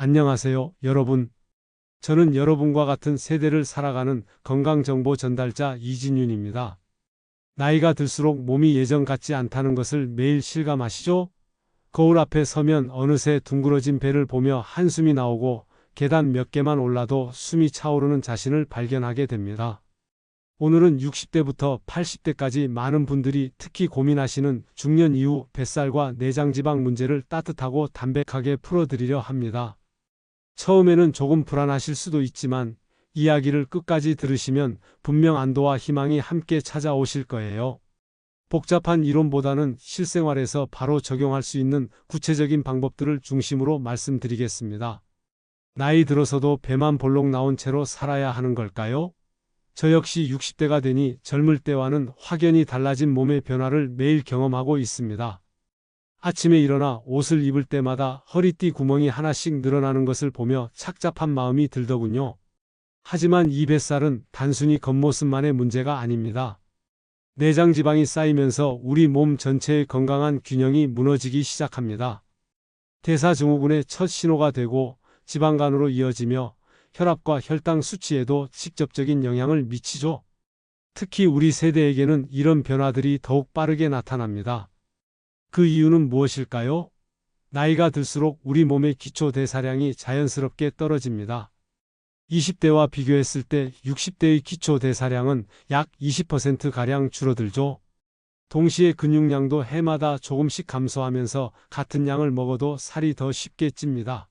안녕하세요, 여러분. 저는 여러분과 같은 세대를 살아가는 건강정보 전달자 이진윤입니다. 나이가 들수록 몸이 예전 같지 않다는 것을 매일 실감하시죠? 거울 앞에 서면 어느새 둥그러진 배를 보며 한숨이 나오고 계단 몇 개만 올라도 숨이 차오르는 자신을 발견하게 됩니다. 오늘은 60대부터 80대까지 많은 분들이 특히 고민하시는 중년 이후 뱃살과 내장지방 문제를 따뜻하고 담백하게 풀어드리려 합니다. 처음에는 조금 불안하실 수도 있지만 이야기를 끝까지 들으시면 분명 안도와 희망이 함께 찾아오실 거예요. 복잡한 이론보다는 실생활에서 바로 적용할 수 있는 구체적인 방법들을 중심으로 말씀드리겠습니다. 나이 들어서도 배만 볼록 나온 채로 살아야 하는 걸까요? 저 역시 60대가 되니 젊을 때와는 확연히 달라진 몸의 변화를 매일 경험하고 있습니다. 아침에 일어나 옷을 입을 때마다 허리띠 구멍이 하나씩 늘어나는 것을 보며 착잡한 마음이 들더군요. 하지만 이 뱃살은 단순히 겉모습만의 문제가 아닙니다. 내장 지방이 쌓이면서 우리 몸 전체의 건강한 균형이 무너지기 시작합니다. 대사증후군의 첫 신호가 되고 지방간으로 이어지며 혈압과 혈당 수치에도 직접적인 영향을 미치죠. 특히 우리 세대에게는 이런 변화들이 더욱 빠르게 나타납니다. 그 이유는 무엇일까요? 나이가 들수록 우리 몸의 기초 대사량이 자연스럽게 떨어집니다. 20대와 비교했을 때 60대의 기초 대사량은 약 20%가량 줄어들죠. 동시에 근육량도 해마다 조금씩 감소하면서 같은 양을 먹어도 살이 더 쉽게 찝니다.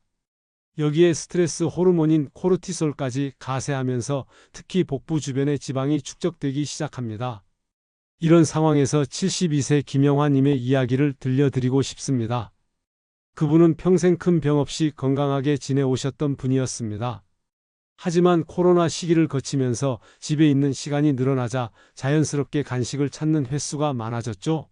여기에 스트레스 호르몬인 코르티솔까지 가세하면서 특히 복부 주변의 지방이 축적되기 시작합니다. 이런 상황에서 72세 김영화님의 이야기를 들려드리고 싶습니다. 그분은 평생 큰 병 없이 건강하게 지내오셨던 분이었습니다. 하지만 코로나 시기를 거치면서 집에 있는 시간이 늘어나자 자연스럽게 간식을 찾는 횟수가 많아졌죠.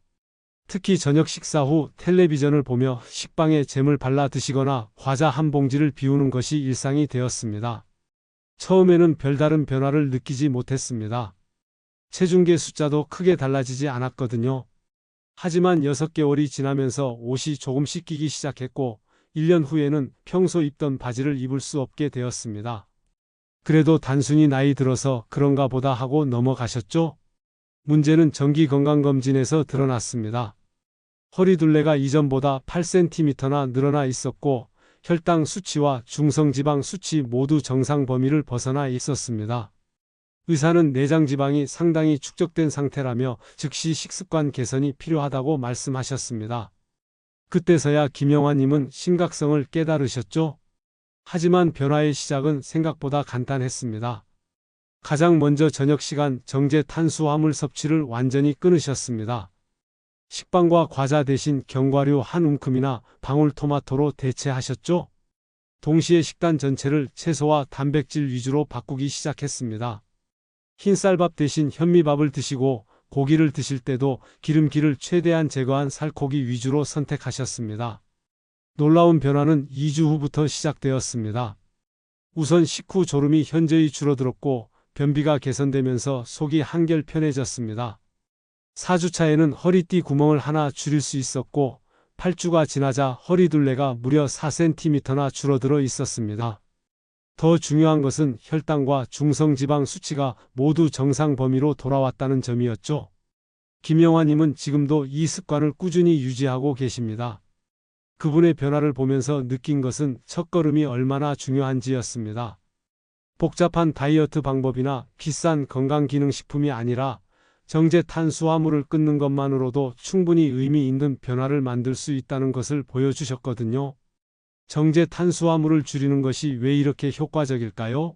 특히 저녁 식사 후 텔레비전을 보며 식빵에 잼을 발라 드시거나 과자 한 봉지를 비우는 것이 일상이 되었습니다. 처음에는 별다른 변화를 느끼지 못했습니다. 체중계 숫자도 크게 달라지지 않았거든요. 하지만 6개월이 지나면서 옷이 조금씩 끼기 시작했고 1년 후에는 평소 입던 바지를 입을 수 없게 되었습니다. 그래도 단순히 나이 들어서 그런가 보다 하고 넘어가셨죠? 문제는 정기 건강검진에서 드러났습니다. 허리둘레가 이전보다 8cm나 늘어나 있었고 혈당 수치와 중성지방 수치 모두 정상 범위를 벗어나 있었습니다. 의사는 내장 지방이 상당히 축적된 상태라며 즉시 식습관 개선이 필요하다고 말씀하셨습니다. 그때서야 김영환님은 심각성을 깨달으셨죠? 하지만 변화의 시작은 생각보다 간단했습니다. 가장 먼저 저녁 시간 정제 탄수화물 섭취를 완전히 끊으셨습니다. 식빵과 과자 대신 견과류 한 움큼이나 방울토마토로 대체하셨죠? 동시에 식단 전체를 채소와 단백질 위주로 바꾸기 시작했습니다. 흰쌀밥 대신 현미밥을 드시고 고기를 드실 때도 기름기를 최대한 제거한 살코기 위주로 선택하셨습니다. 놀라운 변화는 2주 후부터 시작되었습니다. 우선 식후 졸음이 현저히 줄어들었고 변비가 개선되면서 속이 한결 편해졌습니다. 4주차에는 허리띠 구멍을 하나 줄일 수 있었고 8주가 지나자 허리둘레가 무려 4cm나 줄어들어 있었습니다. 더 중요한 것은 혈당과 중성지방 수치가 모두 정상 범위로 돌아왔다는 점이었죠. 김영화님은 지금도 이 습관을 꾸준히 유지하고 계십니다. 그분의 변화를 보면서 느낀 것은 첫걸음이 얼마나 중요한지였습니다. 복잡한 다이어트 방법이나 비싼 건강기능식품이 아니라 정제 탄수화물을 끊는 것만으로도 충분히 의미 있는 변화를 만들 수 있다는 것을 보여주셨거든요. 정제 탄수화물을 줄이는 것이 왜 이렇게 효과적일까요?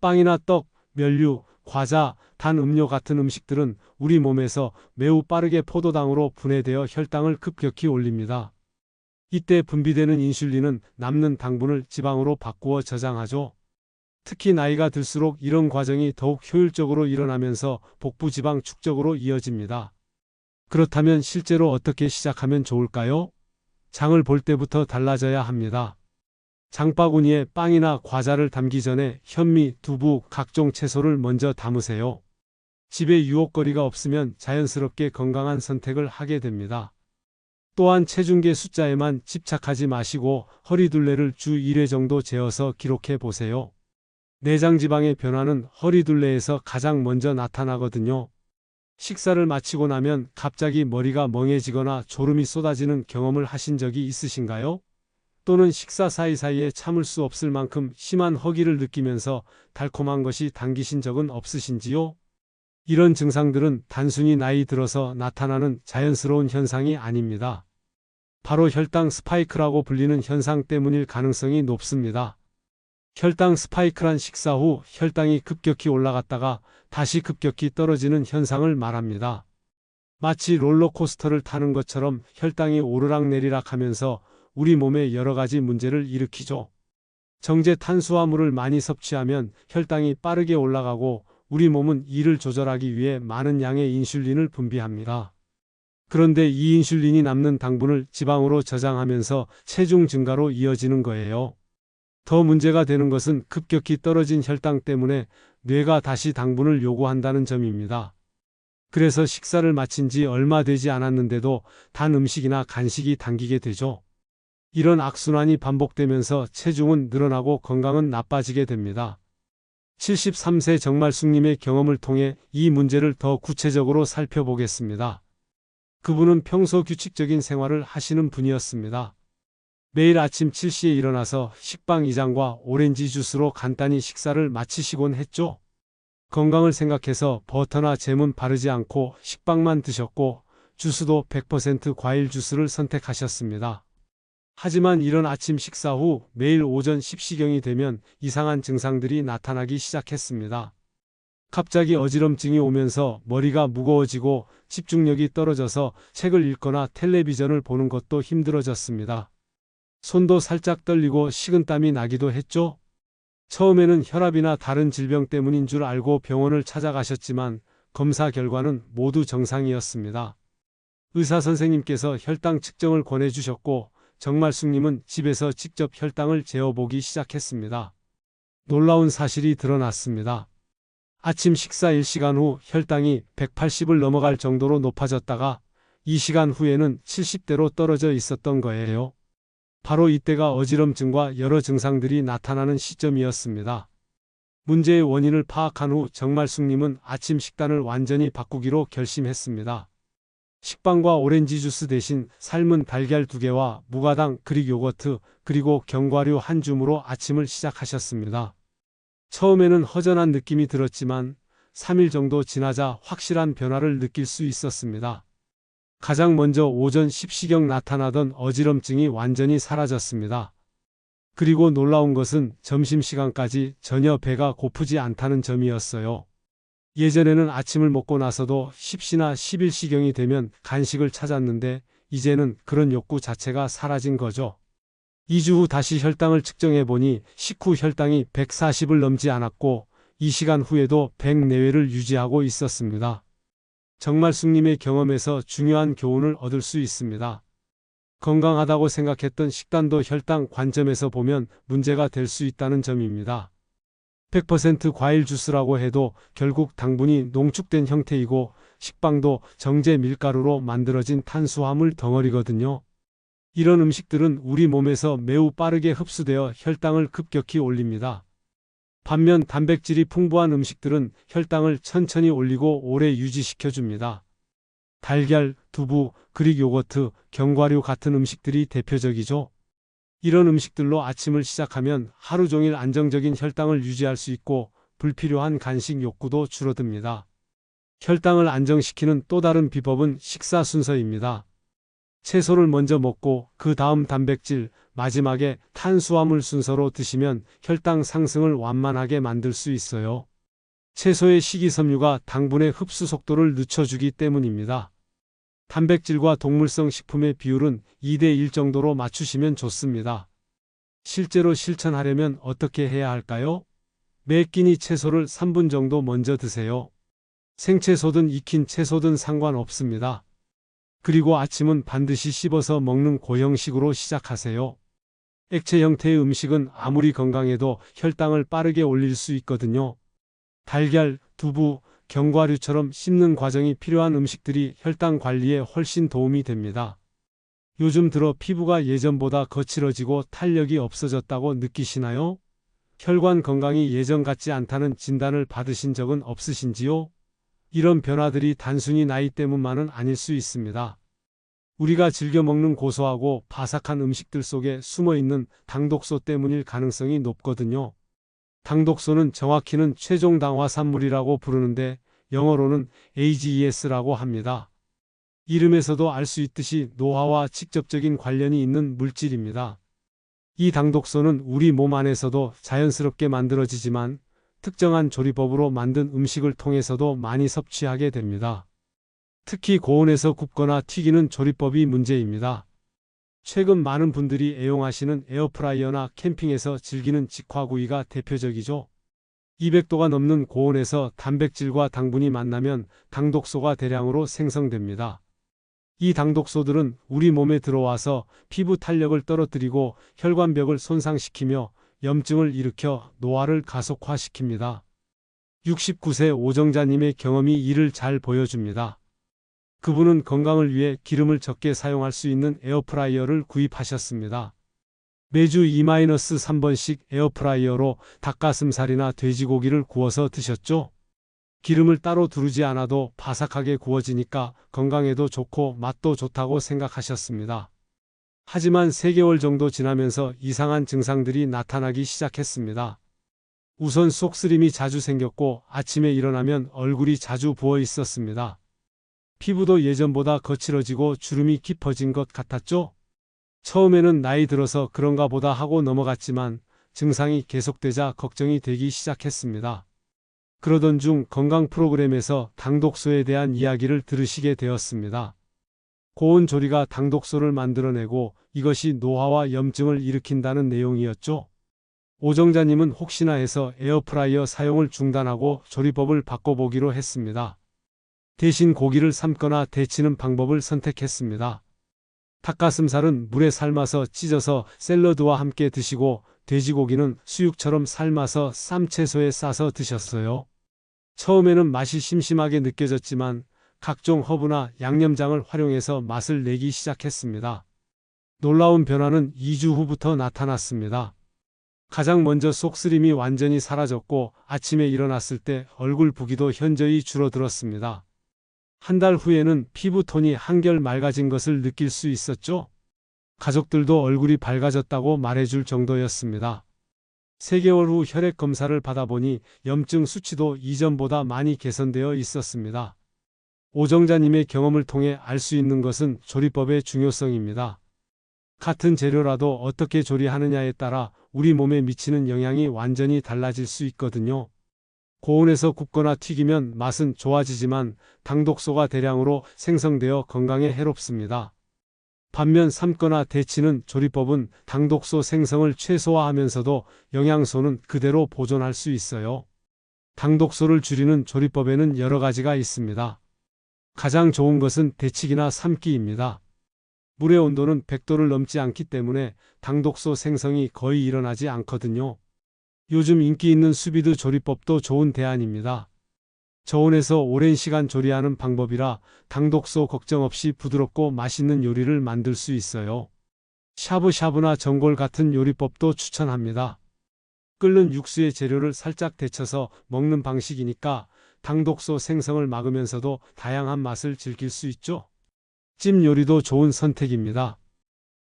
빵이나 떡, 면류, 과자, 단 음료 같은 음식들은 우리 몸에서 매우 빠르게 포도당으로 분해되어 혈당을 급격히 올립니다. 이때 분비되는 인슐린은 남는 당분을 지방으로 바꾸어 저장하죠. 특히 나이가 들수록 이런 과정이 더욱 효율적으로 일어나면서 복부 지방 축적으로 이어집니다. 그렇다면 실제로 어떻게 시작하면 좋을까요? 장을 볼 때부터 달라져야 합니다. 장바구니에 빵이나 과자를 담기 전에 현미, 두부, 각종 채소를 먼저 담으세요. 집에 유혹거리가 없으면 자연스럽게 건강한 선택을 하게 됩니다. 또한 체중계 숫자에만 집착하지 마시고 허리둘레를 주 1회 정도 재어서 기록해 보세요. 내장 지방의 변화는 허리둘레에서 가장 먼저 나타나거든요. 식사를 마치고 나면 갑자기 머리가 멍해지거나 졸음이 쏟아지는 경험을 하신 적이 있으신가요? 또는 식사 사이사이에 참을 수 없을 만큼 심한 허기를 느끼면서 달콤한 것이 당기신 적은 없으신지요? 이런 증상들은 단순히 나이 들어서 나타나는 자연스러운 현상이 아닙니다. 바로 혈당 스파이크라고 불리는 현상 때문일 가능성이 높습니다. 혈당 스파이크란 식사 후 혈당이 급격히 올라갔다가 다시 급격히 떨어지는 현상을 말합니다. 마치 롤러코스터를 타는 것처럼 혈당이 오르락내리락 하면서 우리 몸에 여러 가지 문제를 일으키죠. 정제 탄수화물을 많이 섭취하면 혈당이 빠르게 올라가고 우리 몸은 이를 조절하기 위해 많은 양의 인슐린을 분비합니다. 그런데 이 인슐린이 남는 당분을 지방으로 저장하면서 체중 증가로 이어지는 거예요. 더 문제가 되는 것은 급격히 떨어진 혈당 때문에 뇌가 다시 당분을 요구한다는 점입니다. 그래서 식사를 마친 지 얼마 되지 않았는데도 단 음식이나 간식이 당기게 되죠. 이런 악순환이 반복되면서 체중은 늘어나고 건강은 나빠지게 됩니다. 73세 정말숙님의 경험을 통해 이 문제를 더 구체적으로 살펴보겠습니다. 그분은 평소 규칙적인 생활을 하시는 분이었습니다. 매일 아침 7시에 일어나서 식빵 2장과 오렌지 주스로 간단히 식사를 마치시곤 했죠. 건강을 생각해서 버터나 잼은 바르지 않고 식빵만 드셨고 주스도 100% 과일 주스를 선택하셨습니다. 하지만 이런 아침 식사 후 매일 오전 10시경이 되면 이상한 증상들이 나타나기 시작했습니다. 갑자기 어지럼증이 오면서 머리가 무거워지고 집중력이 떨어져서 책을 읽거나 텔레비전을 보는 것도 힘들어졌습니다. 손도 살짝 떨리고 식은땀이 나기도 했죠. 처음에는 혈압이나 다른 질병 때문인 줄 알고 병원을 찾아가셨지만 검사 결과는 모두 정상이었습니다. 의사 선생님께서 혈당 측정을 권해주셨고 정말숙님은 집에서 직접 혈당을 재어보기 시작했습니다. 놀라운 사실이 드러났습니다. 아침 식사 1시간 후 혈당이 180을 넘어갈 정도로 높아졌다가 2시간 후에는 70대로 떨어져 있었던 거예요. 바로 이때가 어지럼증과 여러 증상들이 나타나는 시점이었습니다. 문제의 원인을 파악한 후 정말숙님은 아침 식단을 완전히 바꾸기로 결심했습니다. 식빵과 오렌지 주스 대신 삶은 달걀 두 개와 무가당 그릭 요거트 그리고 견과류 한 줌으로 아침을 시작하셨습니다. 처음에는 허전한 느낌이 들었지만 3일 정도 지나자 확실한 변화를 느낄 수 있었습니다. 가장 먼저 오전 10시경 나타나던 어지럼증이 완전히 사라졌습니다. 그리고 놀라운 것은 점심시간까지 전혀 배가 고프지 않다는 점이었어요. 예전에는 아침을 먹고 나서도 10시나 11시경이 되면 간식을 찾았는데 이제는 그런 욕구 자체가 사라진 거죠. 2주 후 다시 혈당을 측정해 보니 식후 혈당이 140을 넘지 않았고 이 시간 후에도 100 내외를 유지하고 있었습니다. 정말 숙님의 경험에서 중요한 교훈을 얻을 수 있습니다. 건강하다고 생각했던 식단도 혈당 관점에서 보면 문제가 될 수 있다는 점입니다. 100% 과일 주스라고 해도 결국 당분이 농축된 형태이고 식빵도 정제 밀가루로 만들어진 탄수화물 덩어리거든요. 이런 음식들은 우리 몸에서 매우 빠르게 흡수되어 혈당을 급격히 올립니다. 반면 단백질이 풍부한 음식들은 혈당을 천천히 올리고 오래 유지시켜 줍니다. 달걀, 두부, 그릭 요거트, 견과류 같은 음식들이 대표적이죠. 이런 음식들로 아침을 시작하면 하루 종일 안정적인 혈당을 유지할 수 있고 불필요한 간식 욕구도 줄어듭니다. 혈당을 안정시키는 또 다른 비법은 식사 순서입니다. 채소를 먼저 먹고 그 다음 단백질, 마지막에 탄수화물 순서로 드시면 혈당 상승을 완만하게 만들 수 있어요. 채소의 식이섬유가 당분의 흡수 속도를 늦춰주기 때문입니다. 단백질과 동물성 식품의 비율은 2대1 정도로 맞추시면 좋습니다. 실제로 실천하려면 어떻게 해야 할까요? 매 끼니 채소를 3분 정도 먼저 드세요. 생채소든 익힌 채소든 상관없습니다. 그리고 아침은 반드시 씹어서 먹는 고형식으로 시작하세요. 액체 형태의 음식은 아무리 건강해도 혈당을 빠르게 올릴 수 있거든요. 달걀, 두부, 견과류처럼 씹는 과정이 필요한 음식들이 혈당 관리에 훨씬 도움이 됩니다. 요즘 들어 피부가 예전보다 거칠어지고 탄력이 없어졌다고 느끼시나요? 혈관 건강이 예전 같지 않다는 진단을 받으신 적은 없으신지요? 이런 변화들이 단순히 나이 때문만은 아닐 수 있습니다. 우리가 즐겨 먹는 고소하고 바삭한 음식들 속에 숨어 있는 당독소 때문일 가능성이 높거든요. 당독소는 정확히는 최종 당화산물이라고 부르는데 영어로는 AGES라고 합니다. 이름에서도 알 수 있듯이 노화와 직접적인 관련이 있는 물질입니다. 이 당독소는 우리 몸 안에서도 자연스럽게 만들어지지만 특정한 조리법으로 만든 음식을 통해서도 많이 섭취하게 됩니다. 특히 고온에서 굽거나 튀기는 조리법이 문제입니다. 최근 많은 분들이 애용하시는 에어프라이어나 캠핑에서 즐기는 직화구이가 대표적이죠. 200도가 넘는 고온에서 단백질과 당분이 만나면 당독소가 대량으로 생성됩니다. 이 당독소들은 우리 몸에 들어와서 피부 탄력을 떨어뜨리고 혈관벽을 손상시키며 염증을 일으켜 노화를 가속화시킵니다. 69세 오정자님의 경험이 이를 잘 보여줍니다. 그분은 건강을 위해 기름을 적게 사용할 수 있는 에어프라이어를 구입하셨습니다. 매주 2-3번씩 에어프라이어로 닭가슴살이나 돼지고기를 구워서 드셨죠? 기름을 따로 두르지 않아도 바삭하게 구워지니까 건강에도 좋고 맛도 좋다고 생각하셨습니다. 하지만 3개월 정도 지나면서 이상한 증상들이 나타나기 시작했습니다. 우선 속쓰림이 자주 생겼고 아침에 일어나면 얼굴이 자주 부어 있었습니다. 피부도 예전보다 거칠어지고 주름이 깊어진 것 같았죠? 처음에는 나이 들어서 그런가 보다 하고 넘어갔지만 증상이 계속되자 걱정이 되기 시작했습니다. 그러던 중 건강 프로그램에서 당독소에 대한 이야기를 들으시게 되었습니다. 고온 조리가 당독소를 만들어내고 이것이 노화와 염증을 일으킨다는 내용이었죠. 오정자님은 혹시나 해서 에어프라이어 사용을 중단하고 조리법을 바꿔보기로 했습니다. 대신 고기를 삶거나 데치는 방법을 선택했습니다. 닭가슴살은 물에 삶아서 찢어서 샐러드와 함께 드시고 돼지고기는 수육처럼 삶아서 쌈채소에 싸서 드셨어요. 처음에는 맛이 심심하게 느껴졌지만 각종 허브나 양념장을 활용해서 맛을 내기 시작했습니다. 놀라운 변화는 2주 후부터 나타났습니다. 가장 먼저 속쓰림이 완전히 사라졌고 아침에 일어났을 때 얼굴 부기도 현저히 줄어들었습니다. 한 달 후에는 피부톤이 한결 맑아진 것을 느낄 수 있었죠. 가족들도 얼굴이 밝아졌다고 말해줄 정도였습니다. 3개월 후 혈액 검사를 받아보니 염증 수치도 이전보다 많이 개선되어 있었습니다. 오정자님의 경험을 통해 알 수 있는 것은 조리법의 중요성입니다. 같은 재료라도 어떻게 조리하느냐에 따라 우리 몸에 미치는 영향이 완전히 달라질 수 있거든요. 고온에서 굽거나 튀기면 맛은 좋아지지만 당독소가 대량으로 생성되어 건강에 해롭습니다. 반면 삶거나 데치는 조리법은 당독소 생성을 최소화하면서도 영양소는 그대로 보존할 수 있어요. 당독소를 줄이는 조리법에는 여러 가지가 있습니다. 가장 좋은 것은 데치기나 삶기입니다. 물의 온도는 100도를 넘지 않기 때문에 당독소 생성이 거의 일어나지 않거든요. 요즘 인기 있는 수비드 조리법도 좋은 대안입니다. 저온에서 오랜 시간 조리하는 방법이라 당독소 걱정 없이 부드럽고 맛있는 요리를 만들 수 있어요. 샤브샤브나 전골 같은 요리법도 추천합니다. 끓는 육수의 재료를 살짝 데쳐서 먹는 방식이니까 당독소 생성을 막으면서도 다양한 맛을 즐길 수 있죠. 찜 요리도 좋은 선택입니다.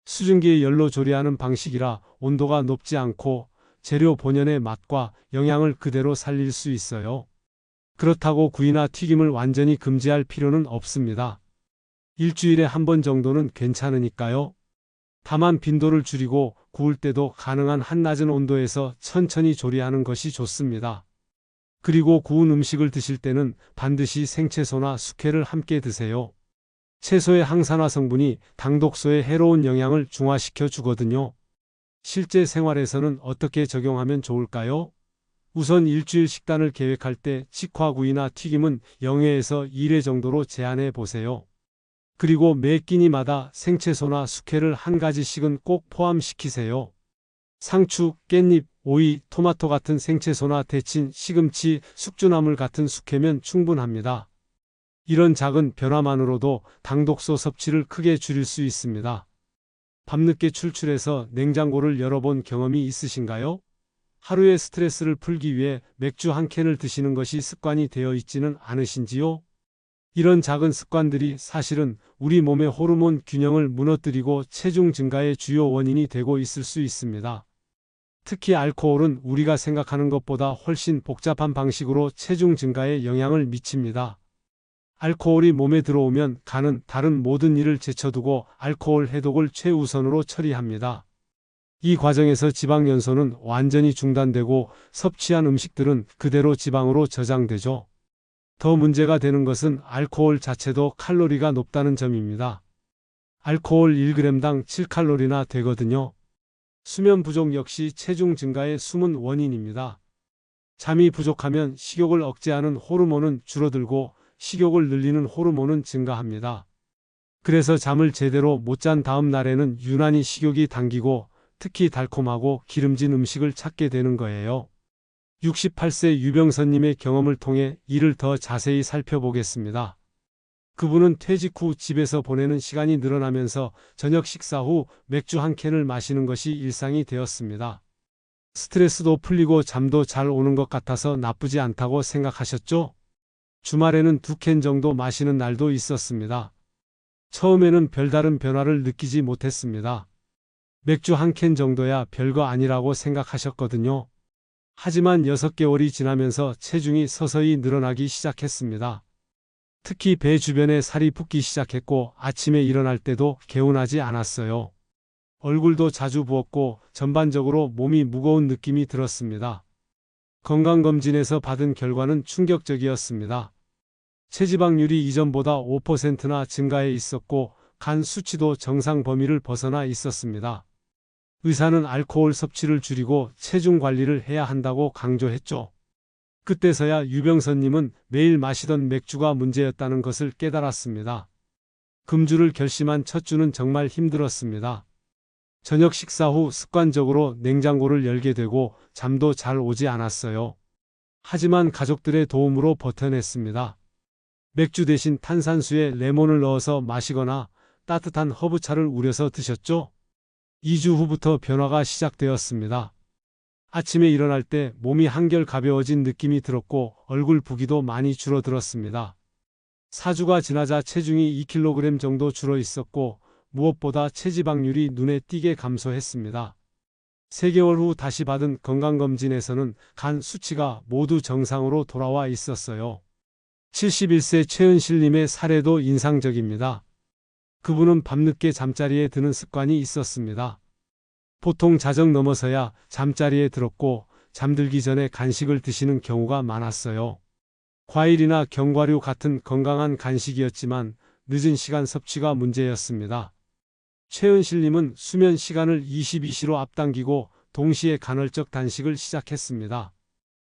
수증기에 열로 조리하는 방식이라 온도가 높지 않고 재료 본연의 맛과 영양을 그대로 살릴 수 있어요. 그렇다고 구이나 튀김을 완전히 금지할 필요는 없습니다. 일주일에 한 번 정도는 괜찮으니까요. 다만 빈도를 줄이고 구울 때도 가능한 한낮은 온도에서 천천히 조리하는 것이 좋습니다. 그리고 구운 음식을 드실 때는 반드시 생채소나 숙회를 함께 드세요. 채소의 항산화 성분이 당독소에 해로운 영향을 중화시켜 주거든요. 실제 생활에서는 어떻게 적용하면 좋을까요? 우선 일주일 식단을 계획할 때 직화구이나 튀김은 0회에서 1회 정도로 제한해 보세요. 그리고 매 끼니마다 생채소나 숙회를 한 가지씩은 꼭 포함시키세요. 상추, 깻잎, 오이, 토마토 같은 생채소나 데친 시금치, 숙주나물 같은 숙회면 충분합니다. 이런 작은 변화만으로도 당독소 섭취를 크게 줄일 수 있습니다. 밤늦게 출출해서 냉장고를 열어본 경험이 있으신가요? 하루의 스트레스를 풀기 위해 맥주 한 캔을 드시는 것이 습관이 되어 있지는 않으신지요? 이런 작은 습관들이 사실은 우리 몸의 호르몬 균형을 무너뜨리고 체중 증가의 주요 원인이 되고 있을 수 있습니다. 특히 알코올은 우리가 생각하는 것보다 훨씬 복잡한 방식으로 체중 증가에 영향을 미칩니다. 알코올이 몸에 들어오면 간은 다른 모든 일을 제쳐두고 알코올 해독을 최우선으로 처리합니다. 이 과정에서 지방 연소는 완전히 중단되고 섭취한 음식들은 그대로 지방으로 저장되죠. 더 문제가 되는 것은 알코올 자체도 칼로리가 높다는 점입니다. 알코올 1g당 7칼로리나 되거든요. 수면 부족 역시 체중 증가의 숨은 원인입니다. 잠이 부족하면 식욕을 억제하는 호르몬은 줄어들고 식욕을 늘리는 호르몬은 증가합니다. 그래서 잠을 제대로 못 잔 다음 날에는 유난히 식욕이 당기고 특히 달콤하고 기름진 음식을 찾게 되는 거예요. 68세 유병선님의 경험을 통해 이를 더 자세히 살펴보겠습니다. 그분은 퇴직 후 집에서 보내는 시간이 늘어나면서 저녁 식사 후 맥주 한 캔을 마시는 것이 일상이 되었습니다. 스트레스도 풀리고 잠도 잘 오는 것 같아서 나쁘지 않다고 생각하셨죠? 주말에는 두 캔 정도 마시는 날도 있었습니다. 처음에는 별다른 변화를 느끼지 못했습니다. 맥주 한 캔 정도야 별거 아니라고 생각하셨거든요. 하지만 6개월이 지나면서 체중이 서서히 늘어나기 시작했습니다. 특히 배 주변에 살이 붓기 시작했고 아침에 일어날 때도 개운하지 않았어요. 얼굴도 자주 부었고 전반적으로 몸이 무거운 느낌이 들었습니다. 건강검진에서 받은 결과는 충격적이었습니다. 체지방률이 이전보다 5%나 증가해 있었고 간 수치도 정상 범위를 벗어나 있었습니다. 의사는 알코올 섭취를 줄이고 체중 관리를 해야 한다고 강조했죠. 그때서야 유병선님은 매일 마시던 맥주가 문제였다는 것을 깨달았습니다. 금주를 결심한 첫 주는 정말 힘들었습니다. 저녁 식사 후 습관적으로 냉장고를 열게 되고 잠도 잘 오지 않았어요. 하지만 가족들의 도움으로 버텨냈습니다. 맥주 대신 탄산수에 레몬을 넣어서 마시거나 따뜻한 허브차를 우려서 드셨죠? 2주 후부터 변화가 시작되었습니다. 아침에 일어날 때 몸이 한결 가벼워진 느낌이 들었고 얼굴 부기도 많이 줄어들었습니다. 4주가 지나자 체중이 2kg 정도 줄어 있었고 무엇보다 체지방률이 눈에 띄게 감소했습니다. 3개월 후 다시 받은 건강검진에서는 간 수치가 모두 정상으로 돌아와 있었어요. 71세 최은실님의 사례도 인상적입니다. 그분은 밤늦게 잠자리에 드는 습관이 있었습니다. 보통 자정 넘어서야 잠자리에 들었고 잠들기 전에 간식을 드시는 경우가 많았어요. 과일이나 견과류 같은 건강한 간식이었지만 늦은 시간 섭취가 문제였습니다. 최은실님은 수면 시간을 22시로 앞당기고 동시에 간헐적 단식을 시작했습니다.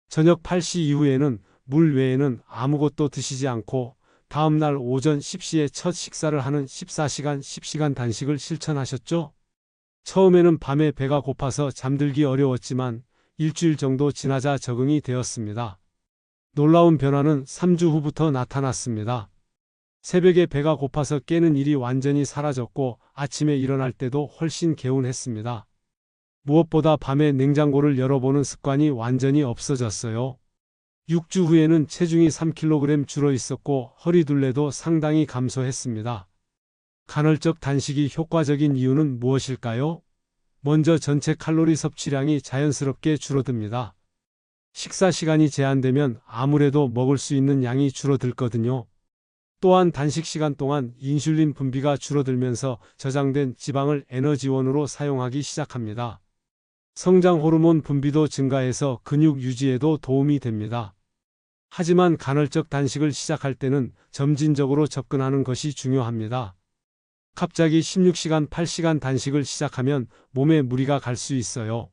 저녁 8시 이후에는 물 외에는 아무것도 드시지 않고 다음날 오전 10시에 첫 식사를 하는 14시간 10시간 단식을 실천하셨죠? 처음에는 밤에 배가 고파서 잠들기 어려웠지만 일주일 정도 지나자 적응이 되었습니다. 놀라운 변화는 3주 후부터 나타났습니다. 새벽에 배가 고파서 깨는 일이 완전히 사라졌고 아침에 일어날 때도 훨씬 개운했습니다. 무엇보다 밤에 냉장고를 열어보는 습관이 완전히 없어졌어요. 6주 후에는 체중이 3kg 줄어 있었고 허리둘레도 상당히 감소했습니다. 간헐적 단식이 효과적인 이유는 무엇일까요? 먼저 전체 칼로리 섭취량이 자연스럽게 줄어듭니다. 식사 시간이 제한되면 아무래도 먹을 수 있는 양이 줄어들거든요. 또한 단식 시간 동안 인슐린 분비가 줄어들면서 저장된 지방을 에너지원으로 사용하기 시작합니다. 성장 호르몬 분비도 증가해서 근육 유지에도 도움이 됩니다. 하지만 간헐적 단식을 시작할 때는 점진적으로 접근하는 것이 중요합니다. 갑자기 16시간, 8시간 단식을 시작하면 몸에 무리가 갈 수 있어요.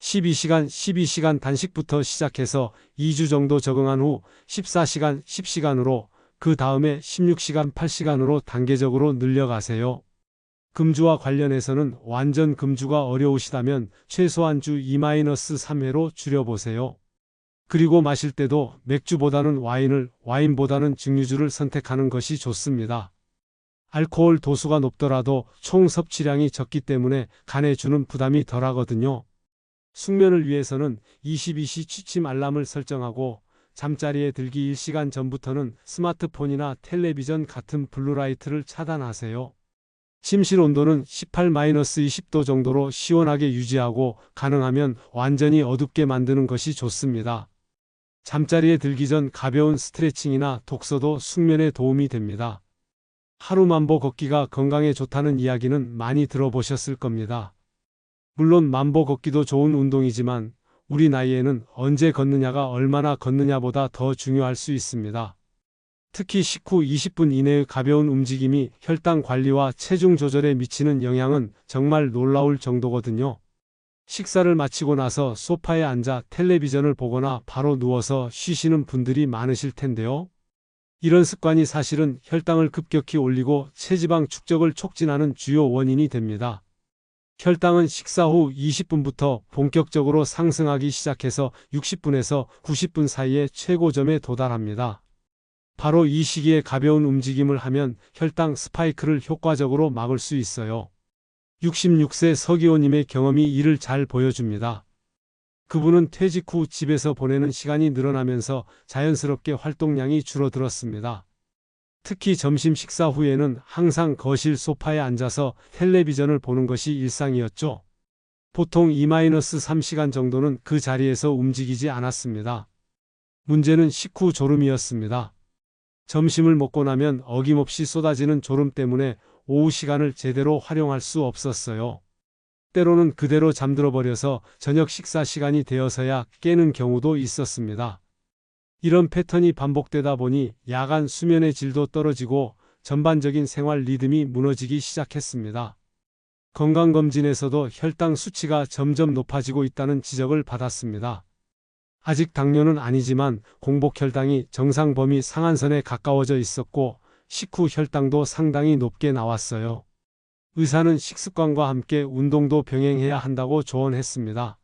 12시간, 12시간 단식부터 시작해서 2주 정도 적응한 후 14시간, 10시간으로 그 다음에 16시간, 8시간으로 단계적으로 늘려가세요. 금주와 관련해서는 완전 금주가 어려우시다면 최소한 주 2-3회로 줄여보세요. 그리고 마실 때도 맥주보다는 와인을, 와인보다는 증류주를 선택하는 것이 좋습니다. 알코올 도수가 높더라도 총 섭취량이 적기 때문에 간에 주는 부담이 덜하거든요. 숙면을 위해서는 22시 취침 알람을 설정하고 잠자리에 들기 1시간 전부터는 스마트폰이나 텔레비전 같은 블루라이트를 차단하세요. 침실 온도는 18-20도 정도로 시원하게 유지하고 가능하면 완전히 어둡게 만드는 것이 좋습니다. 잠자리에 들기 전 가벼운 스트레칭이나 독서도 숙면에 도움이 됩니다. 하루 만보 걷기가 건강에 좋다는 이야기는 많이 들어보셨을 겁니다. 물론 만보 걷기도 좋은 운동이지만 우리 나이에는 언제 걷느냐가 얼마나 걷느냐보다 더 중요할 수 있습니다. 특히 식후 20분 이내의 가벼운 움직임이 혈당 관리와 체중 조절에 미치는 영향은 정말 놀라울 정도거든요. 식사를 마치고 나서 소파에 앉아 텔레비전을 보거나 바로 누워서 쉬시는 분들이 많으실 텐데요. 이런 습관이 사실은 혈당을 급격히 올리고 체지방 축적을 촉진하는 주요 원인이 됩니다. 혈당은 식사 후 20분부터 본격적으로 상승하기 시작해서 60분에서 90분 사이에 최고점에 도달합니다. 바로 이 시기에 가벼운 움직임을 하면 혈당 스파이크를 효과적으로 막을 수 있어요. 66세 서기호님의 경험이 이를 잘 보여줍니다. 그분은 퇴직 후 집에서 보내는 시간이 늘어나면서 자연스럽게 활동량이 줄어들었습니다. 특히 점심 식사 후에는 항상 거실 소파에 앉아서 텔레비전을 보는 것이 일상이었죠. 보통 2-3시간 정도는 그 자리에서 움직이지 않았습니다. 문제는 식후 졸음이었습니다. 점심을 먹고 나면 어김없이 쏟아지는 졸음 때문에 오후 시간을 제대로 활용할 수 없었어요. 때로는 그대로 잠들어 버려서 저녁 식사 시간이 되어서야 깨는 경우도 있었습니다. 이런 패턴이 반복되다 보니 야간 수면의 질도 떨어지고 전반적인 생활 리듬이 무너지기 시작했습니다. 건강검진에서도 혈당 수치가 점점 높아지고 있다는 지적을 받았습니다. 아직 당뇨는 아니지만 공복 혈당이 정상 범위 상한선에 가까워져 있었고 식후 혈당도 상당히 높게 나왔어요. 의사는 식습관과 함께 운동도 병행해야 한다고 조언했습니다.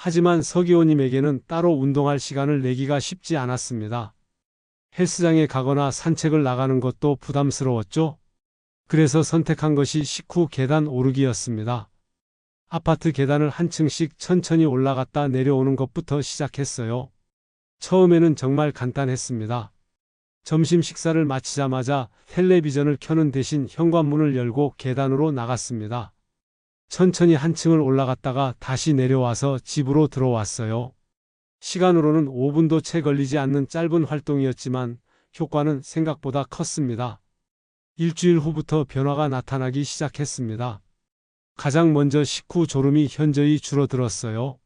하지만 서기호님에게는 따로 운동할 시간을 내기가 쉽지 않았습니다. 헬스장에 가거나 산책을 나가는 것도 부담스러웠죠. 그래서 선택한 것이 식후 계단 오르기였습니다. 아파트 계단을 한 층씩 천천히 올라갔다 내려오는 것부터 시작했어요. 처음에는 정말 간단했습니다. 점심 식사를 마치자마자 텔레비전을 켜는 대신 현관문을 열고 계단으로 나갔습니다. 천천히 한 층을 올라갔다가 다시 내려와서 집으로 들어왔어요. 시간으로는 5분도 채 걸리지 않는 짧은 활동이었지만 효과는 생각보다 컸습니다. 일주일 후부터 변화가 나타나기 시작했습니다. 가장 먼저 식후 졸음이 현저히 줄어들었어요.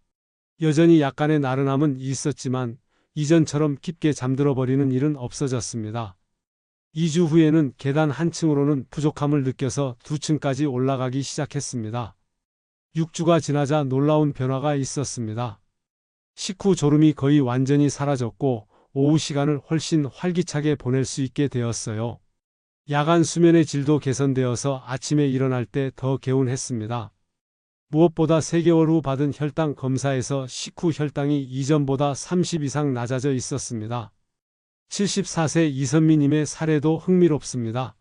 여전히 약간의 나른함은 있었지만 이전처럼 깊게 잠들어 버리는 일은 없어졌습니다. 2주 후에는 계단 한 층으로는 부족함을 느껴서 두 층까지 올라가기 시작했습니다. 6주가 지나자 놀라운 변화가 있었습니다. 식후 졸음이 거의 완전히 사라졌고 오후 시간을 훨씬 활기차게 보낼 수 있게 되었어요. 야간 수면의 질도 개선되어서 아침에 일어날 때 더 개운했습니다. 무엇보다 3개월 후 받은 혈당 검사에서 식후 혈당이 이전보다 30 이상 낮아져 있었습니다. 74세 이선미님의 사례도 흥미롭습니다.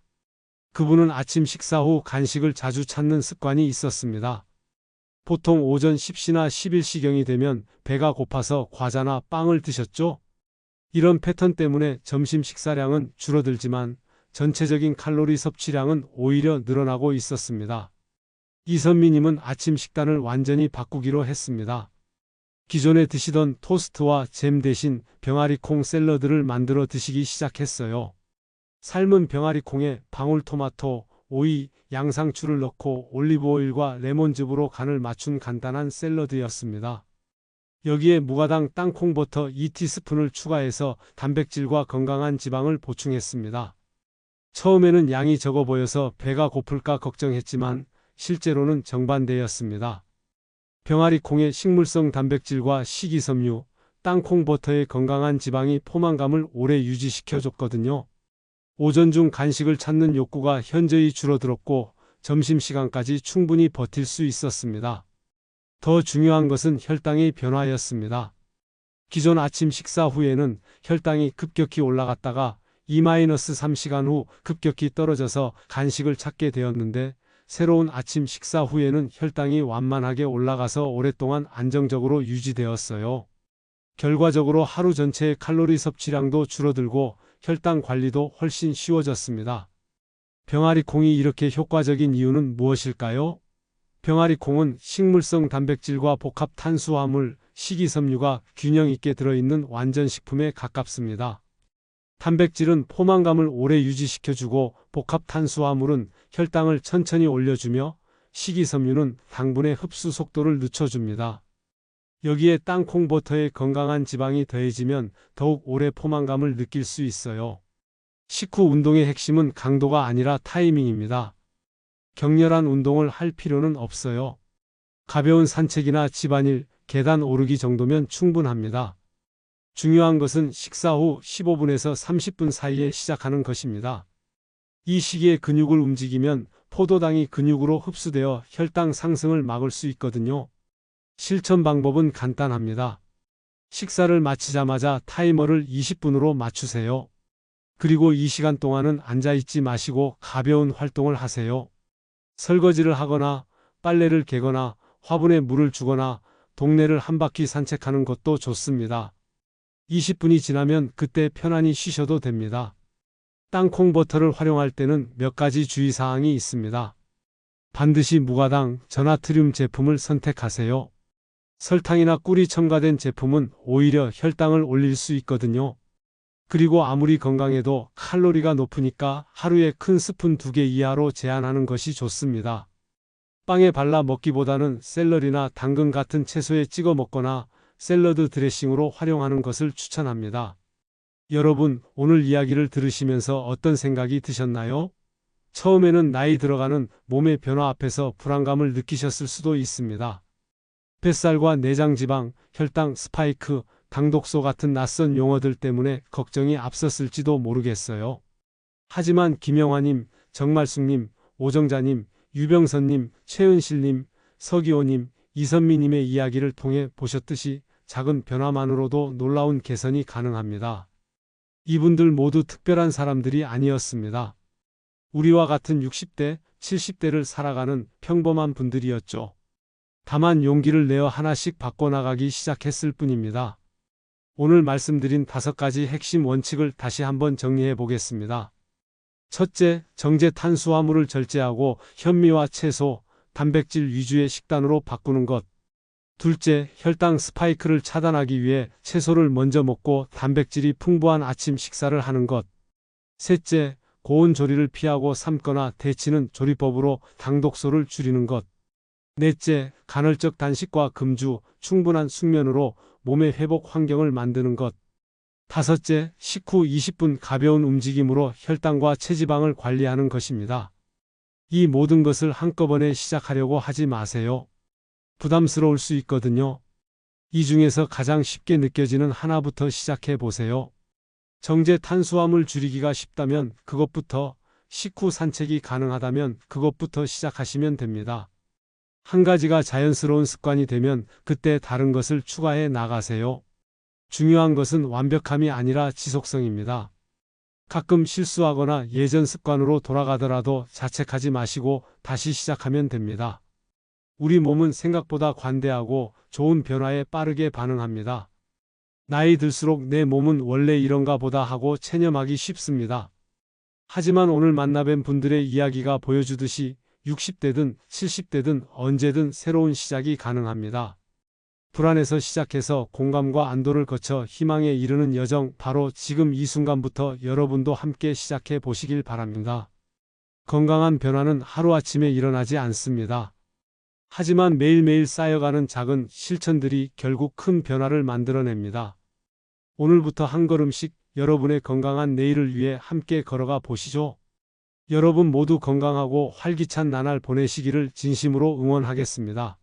그분은 아침 식사 후 간식을 자주 찾는 습관이 있었습니다. 보통 오전 10시나 11시경이 되면 배가 고파서 과자나 빵을 드셨죠? 이런 패턴 때문에 점심 식사량은 줄어들지만 전체적인 칼로리 섭취량은 오히려 늘어나고 있었습니다. 이선미님은 아침 식단을 완전히 바꾸기로 했습니다. 기존에 드시던 토스트와 잼 대신 병아리콩 샐러드를 만들어 드시기 시작했어요. 삶은 병아리콩에 방울토마토, 오이, 양상추를 넣고 올리브오일과 레몬즙으로 간을 맞춘 간단한 샐러드였습니다. 여기에 무가당 땅콩버터 2티스푼을 추가해서 단백질과 건강한 지방을 보충했습니다. 처음에는 양이 적어 보여서 배가 고플까 걱정했지만 실제로는 정반대였습니다. 병아리 콩의 식물성 단백질과 식이섬유, 땅콩 버터의 건강한 지방이 포만감을 오래 유지시켜줬거든요. 오전 중 간식을 찾는 욕구가 현저히 줄어들었고 점심시간까지 충분히 버틸 수 있었습니다. 더 중요한 것은 혈당의 변화였습니다. 기존 아침 식사 후에는 혈당이 급격히 올라갔다가 2-3시간 후 급격히 떨어져서 간식을 찾게 되었는데 새로운 아침 식사 후에는 혈당이 완만하게 올라가서 오랫동안 안정적으로 유지되었어요. 결과적으로 하루 전체의 칼로리 섭취량도 줄어들고 혈당 관리도 훨씬 쉬워졌습니다. 병아리 콩이 이렇게 효과적인 이유는 무엇일까요? 병아리 콩은 식물성 단백질과 복합 탄수화물, 식이섬유가 균형 있게 들어있는 완전 식품에 가깝습니다. 단백질은 포만감을 오래 유지시켜주고 복합 탄수화물은 혈당을 천천히 올려주며 식이섬유는 당분의 흡수 속도를 늦춰줍니다. 여기에 땅콩 버터에 건강한 지방이 더해지면 더욱 오래 포만감을 느낄 수 있어요. 식후 운동의 핵심은 강도가 아니라 타이밍입니다. 격렬한 운동을 할 필요는 없어요. 가벼운 산책이나 집안일, 계단 오르기 정도면 충분합니다. 중요한 것은 식사 후 15분에서 30분 사이에 시작하는 것입니다. 이 시기에 근육을 움직이면 포도당이 근육으로 흡수되어 혈당 상승을 막을 수 있거든요. 실천 방법은 간단합니다. 식사를 마치자마자 타이머를 20분으로 맞추세요. 그리고 이 시간 동안은 앉아있지 마시고 가벼운 활동을 하세요. 설거지를 하거나 빨래를 개거나 화분에 물을 주거나 동네를 한 바퀴 산책하는 것도 좋습니다. 20분이 지나면 그때 편안히 쉬셔도 됩니다. 땅콩 버터를 활용할 때는 몇 가지 주의사항이 있습니다. 반드시 무가당, 전나트륨 제품을 선택하세요. 설탕이나 꿀이 첨가된 제품은 오히려 혈당을 올릴 수 있거든요. 그리고 아무리 건강해도 칼로리가 높으니까 하루에 큰 스푼 2개 이하로 제한하는 것이 좋습니다. 빵에 발라 먹기보다는 샐러리나 당근 같은 채소에 찍어 먹거나 샐러드 드레싱으로 활용하는 것을 추천합니다. 여러분, 오늘 이야기를 들으시면서 어떤 생각이 드셨나요? 처음에는 나이 들어가는 몸의 변화 앞에서 불안감을 느끼셨을 수도 있습니다. 뱃살과 내장 지방, 혈당, 스파이크, 당독소 같은 낯선 용어들 때문에 걱정이 앞섰을지도 모르겠어요. 하지만 김영화님, 정말숙님, 오정자님, 유병선님, 최은실님, 서기호님, 이선미님의 이야기를 통해 보셨듯이 작은 변화만으로도 놀라운 개선이 가능합니다. 이분들 모두 특별한 사람들이 아니었습니다. 우리와 같은 60대, 70대를 살아가는 평범한 분들이었죠. 다만 용기를 내어 하나씩 바꿔나가기 시작했을 뿐입니다. 오늘 말씀드린 다섯 가지 핵심 원칙을 다시 한번 정리해 보겠습니다. 첫째, 정제 탄수화물을 절제하고 현미와 채소, 단백질 위주의 식단으로 바꾸는 것. 둘째, 혈당 스파이크를 차단하기 위해 채소를 먼저 먹고 단백질이 풍부한 아침 식사를 하는 것. 셋째, 고온 조리를 피하고 삶거나 데치는 조리법으로 당독소를 줄이는 것. 넷째, 간헐적 단식과 금주, 충분한 숙면으로 몸의 회복 환경을 만드는 것. 다섯째, 식후 20분 가벼운 움직임으로 혈당과 체지방을 관리하는 것입니다. 이 모든 것을 한꺼번에 시작하려고 하지 마세요. 부담스러울 수 있거든요. 이 중에서 가장 쉽게 느껴지는 하나부터 시작해 보세요. 정제 탄수화물 줄이기가 쉽다면 그것부터, 식후 산책이 가능하다면 그것부터 시작하시면 됩니다. 한 가지가 자연스러운 습관이 되면 그때 다른 것을 추가해 나가세요. 중요한 것은 완벽함이 아니라 지속성입니다. 가끔 실수하거나 예전 습관으로 돌아가더라도 자책하지 마시고 다시 시작하면 됩니다. 우리 몸은 생각보다 관대하고 좋은 변화에 빠르게 반응합니다. 나이 들수록 내 몸은 원래 이런가 보다 하고 체념하기 쉽습니다. 하지만 오늘 만나뵌 분들의 이야기가 보여주듯이 60대든 70대든 언제든 새로운 시작이 가능합니다. 불안에서 시작해서 공감과 안도를 거쳐 희망에 이르는 여정 바로 지금 이 순간부터 여러분도 함께 시작해 보시길 바랍니다. 건강한 변화는 하루아침에 일어나지 않습니다. 하지만 매일매일 쌓여가는 작은 실천들이 결국 큰 변화를 만들어냅니다. 오늘부터 한 걸음씩 여러분의 건강한 내일을 위해 함께 걸어가 보시죠. 여러분 모두 건강하고 활기찬 나날 보내시기를 진심으로 응원하겠습니다.